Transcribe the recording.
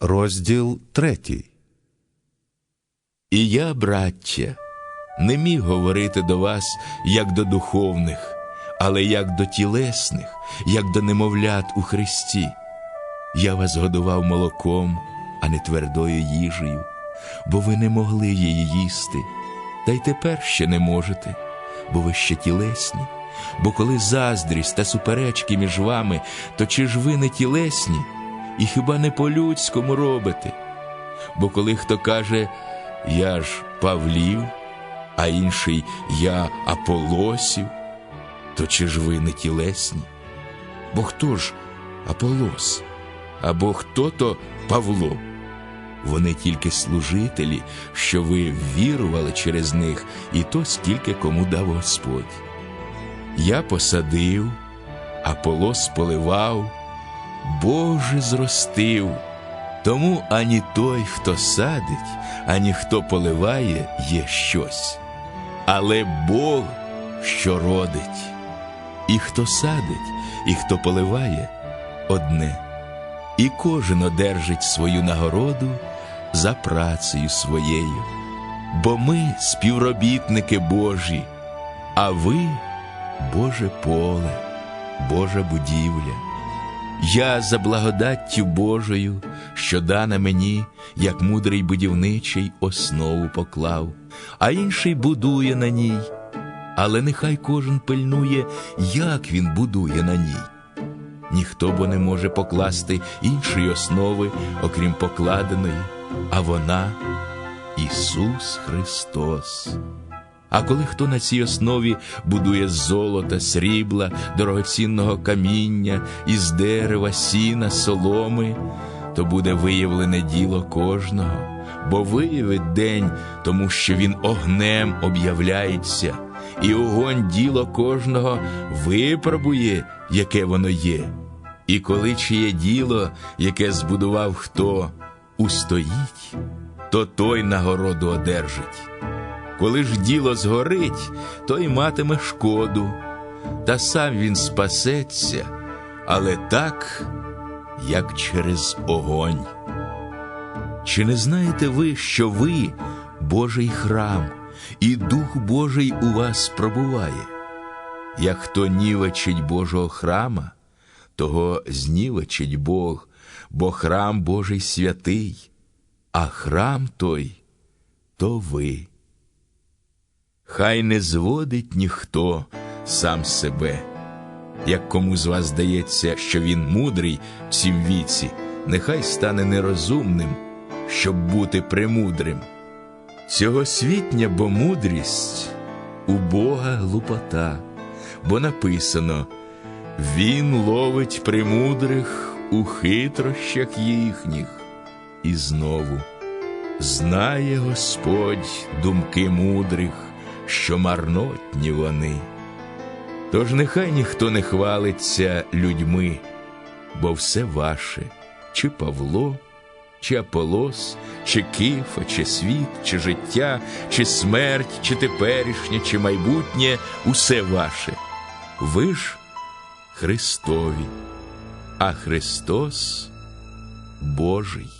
Розділ третій. І я, браття, не міг говорити до вас як до духовних, але як до тілесних, як до немовлят у Христі. Я вас годував молоком, а не твердою їжею, бо ви не могли її їсти, та й тепер ще не можете, бо ви ще тілесні. Бо коли заздрість та суперечки між вами, то чи ж ви не тілесні, і хіба не по-людському робите? Бо коли хто каже, я ж Павлів, а інший я Аполосів, то чи ж ви не тілесні? Бо хто ж Аполос? Або хто то Павло? Вони тільки служителі, що ви вірували через них, і то скільки кому дав Господь. Я посадив, Аполос поливав, Боже зростив. Тому ані той, хто садить, ані хто поливає, є щось, але Бог, що родить. І хто садить, і хто поливає одне, і кожен одержить свою нагороду за працею своєю. Бо ми співробітники Божі, а ви Боже поле, Божа будівля. Я за благодаттю Божою, що дана мені, як мудрий будівничий, основу поклав, а інший будує на ній. Але нехай кожен пильнує, як він будує на ній. Ніхто бо не може покласти іншої основи, окрім покладеної, а вона Ісус Христос. А коли хто на цій основі будує золота, срібла, дорогоцінного каміння, із дерева, сіна, соломи, то буде виявлене діло кожного, бо виявить день, тому що він огнем об'являється, і огонь діло кожного випробує, яке воно є. І коли чиє діло, яке збудував хто, устоїть, то той нагороду одержить. Коли ж діло згорить, той матиме шкоду, та сам він спасеться, але так, як через огонь. Чи не знаєте ви, що ви Божий храм, і Дух Божий у вас пробуває? Як хто нівечить Божого храма, того знівечить Бог, бо храм Божий святий, а храм той то ви. Хай не зводить ніхто сам себе. Як кому з вас здається, що він мудрий в цім віці, нехай стане нерозумним, щоб бути премудрим. Цьогосвітня, бо мудрість у Бога глупота, бо написано Він ловить премудрих у хитрощах їхніх, і знову знає Господь думки мудрих що марнотні вони. Тож нехай ніхто не хвалиться людьми, бо все ваше, чи Павло, чи Аполос, чи Кифа, чи світ, чи життя, чи смерть, чи теперішнє, чи майбутнє усе ваше. Ви ж Христові, а Христос Божий.